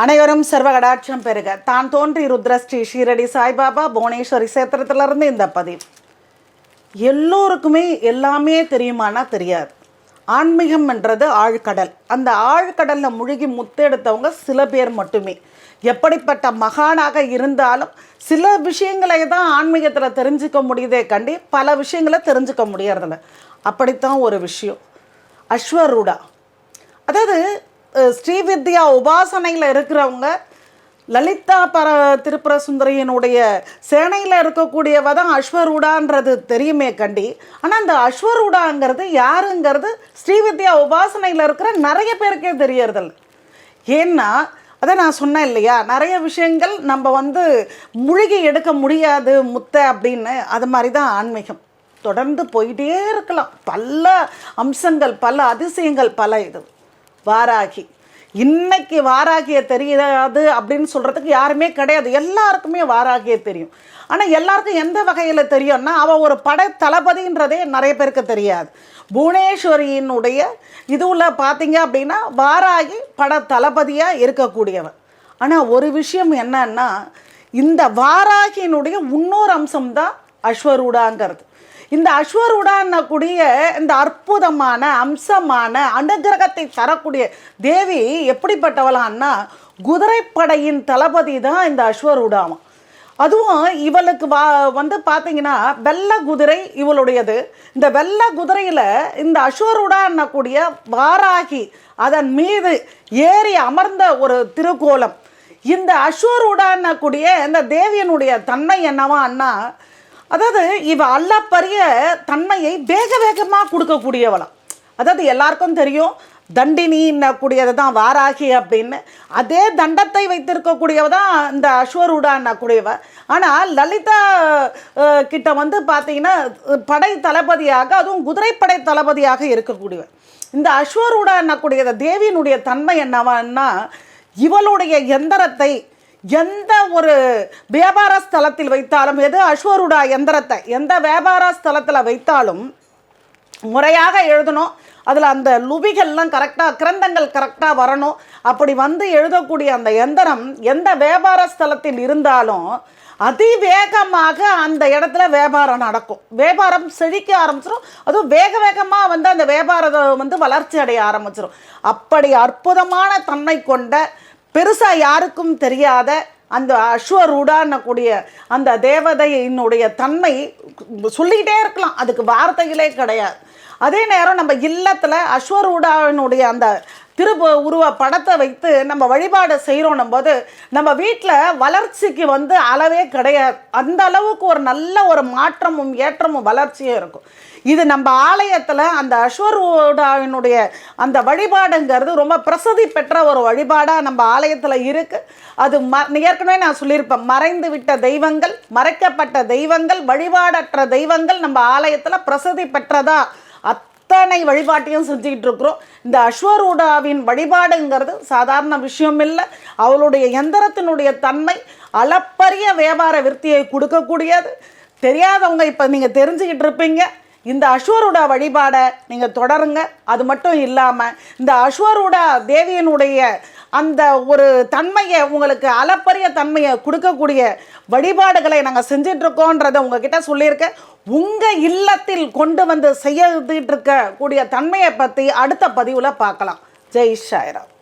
அனைவரும் சர்வகடாட்சம் பெறுக. தான் தோன்றி ருத்ரஸ்ரீ ஷீரடி சாய்பாபா புவனேஸ்வரி சேத்திரத்திலிருந்து இந்த பதிவு. எல்லோருக்குமே எல்லாமே தெரியுமானா தெரியாது. ஆன்மீகம் என்றது ஆழ்கடல். அந்த ஆழ்கடலில் முழுகி முத்தெடுத்தவங்க சில பேர் மட்டுமே. எப்படிப்பட்ட மகானாக இருந்தாலும் சில விஷயங்களை தான் ஆன்மீகத்தில் தெரிஞ்சுக்க முடியுதே கண்டி பல விஷயங்களை தெரிஞ்சுக்க முடியறதில்ல. அப்படித்தான் ஒரு விஷயம். அஸ்வரூடா. அதாவது ஸ்ரீவித்யா உபாசனையில் இருக்கிறவங்க லலிதா பர திருப்புர சுந்தரியினுடைய சேனையில் இருக்கக்கூடியவ தான் அஸ்வரூடான்றது தெரியுமே கண்டி. ஆனால் அந்த அஸ்வரூடாங்கிறது யாருங்கிறது ஸ்ரீவித்யா உபாசனையில் இருக்கிற நிறைய பேருக்கே தெரியறதில்ல. ஏன்னா அதை நான் சொன்னேன் இல்லையா நிறைய விஷயங்கள் நம்ம வந்து முழுகி எடுக்க முடியாது முத்தை அப்படின்னு அது மாதிரி தான் ஆன்மீகம். தொடர்ந்து போயிட்டே இருக்கலாம். பல அம்சங்கள் பல அதிசயங்கள் பல இது. வாராகி. இன்னைக்கு வாராகிய தெரியாது அப்படின்னு சொல்கிறதுக்கு யாருமே கிடையாது. எல்லாருக்குமே வாராகிய தெரியும். ஆனால் எல்லாருக்கும் எந்த வகையில் தெரியும்னா அவள் ஒரு படை தளபதின்றதே நிறைய பேருக்கு தெரியாது. புவனேஸ்வரியினுடைய இதுவில் பார்த்தீங்க அப்படின்னா வாராகி பட தளபதியாக இருக்கக்கூடியவன் ஆனால் ஒரு விஷயம் என்னன்னா இந்த வாராகியினுடைய இன்னொரு அம்சம்தான் அஸ்வரூடாங்கிறது. இந்த அஸ்வரூடான்னக்கூடிய இந்த அற்புதமான அம்சமான அனுகிரகத்தை தரக்கூடிய தேவி எப்படிப்பட்டவளான்னா குதிரைப்படையின் தளபதி தான் இந்த அஸ்வரூடாமம் அதுவும் இவளுக்கு வா வந்து பார்த்தீங்கன்னா வெள்ளை குதிரை இவளுடையது. இந்த வெள்ளை குதிரையில் இந்த அஸ்வருடா என்னக்கூடிய வாராகி அதன் மீது ஏறி அமர்ந்த ஒரு திருக்கோலம். இந்த அஸ்வருடா என்னக்கூடிய இந்த தேவியனுடைய தன்மை என்னவா அண்ணா அதாவது இவ அல்லப்பரிய தன்மையை வேக வேகமாக கொடுக்கக்கூடியவளாம் அதாவது எல்லாருக்கும் தெரியும் தண்டினி கூடியது தான் வாராகி அப்படின்னு. அதே தண்டத்தை வைத்திருக்கக்கூடியவ தான் இந்த அஸ்வரூடான்னா கூடியவ ஆனால் லலிதா கிட்ட வந்து பார்த்தீங்கன்னா படை தளபதியாக அதுவும் குதிரைப்படை தளபதியாக இருக்கக்கூடியவ. இந்த அஸ்வரூடான்னா கூடியத தேவியினுடைய தன்மை என்னவான்னா இவளுடைய எந்திரத்தை எந்த ஒரு வியாபார ஸ்தலத்தில் வைத்தாலும் எது அஸ்வருடா எந்திரத்தை எந்த வியாபார ஸ்தலத்தில் வைத்தாலும் முறையாக எழுதணும். அதில் அந்த லுபிகள்லாம் கரெக்டாக கிரந்தங்கள் கரெக்டாக வரணும். அப்படி வந்து எழுதக்கூடிய அந்த எந்திரம் எந்த வியாபார ஸ்தலத்தில் இருந்தாலும் அதிவேகமாக அந்த இடத்துல வியாபாரம் நடக்கும். வியாபாரம் செழிக்க ஆரம்பிச்சிடும் அதுவும் வேக வேகமாக வந்து அந்த வியாபாரத்தை வந்து வளர்ச்சி அடைய ஆரம்பிச்சிடும் அப்படி அற்புதமான தன்மை கொண்ட பெருசாக யாருக்கும் தெரியாத அந்த அஸ்வரூடான்னக்கூடிய அந்த தேவதையினுடைய தன்மை சொல்லிக்கிட்டே இருக்கலாம். அதுக்கு வார்த்தைகளே கிடையாது. அதே நேரம் நம்ம இல்லத்தில் அஸ்வரூடாவினுடைய அந்த திரு உருவ படத்தை வைத்து நம்ம வழிபாடு செய்கிறோன்னும் போது நம்ம வீட்டில் வளர்ச்சிக்கு வந்து அளவே கிடையாது. அந்த அளவுக்கு ஒரு நல்ல ஒரு மாற்றமும் ஏற்றமும் வளர்ச்சியும் இருக்கும். இது நம்ம ஆலயத்தில் அந்த அஸ்வரூடாவினுடைய அந்த வழிபாடுங்கிறது ரொம்ப பிரசித்தி பெற்ற ஒரு வழிபாடாக நம்ம ஆலயத்தில் இருக்குது அது ம ஏற்கனவே நான் சொல்லியிருப்பேன். மறைந்து விட்ட தெய்வங்கள் மறைக்கப்பட்ட தெய்வங்கள் வழிபாடற்ற தெய்வங்கள் நம்ம ஆலயத்தில் பிரசித்தி பெற்றதாக அத்தனை வழிபாட்டையும் செஞ்சுக்கிட்டு இருக்கிறோம். இந்த அஸ்வரூடாவின் வழிபாடுங்கிறது சாதாரண விஷயம் இல்லை அவளுடைய எந்திரத்தினுடைய தன்மை அளப்பரிய வியாபார விருத்தியை கொடுக்கக்கூடியது. தெரியாதவங்க இப்போ நீங்கள் தெரிஞ்சுக்கிட்டு இருப்பீங்க. இந்த அஸ்வருடா வழிபாடை நீங்கள் தொடருங்க. அது மட்டும் இல்லாமல் இந்த அஸ்வருடா தேவியனுடைய அந்த ஒரு தன்மையை உங்களுக்கு அளப்பரிய தன்மையை கொடுக்கக்கூடிய வழிபாடுகளை நாங்கள் செஞ்சிட்ருக்கோன்றதை உங்ககிட்ட சொல்லியிருக்கேன். உங்கள் இல்லத்தில் கொண்டு வந்து செய்துட்டு இருக்கக்கூடிய தன்மையை பற்றி அடுத்த பதிவில் பார்க்கலாம். ஜெய் ஷாயிரா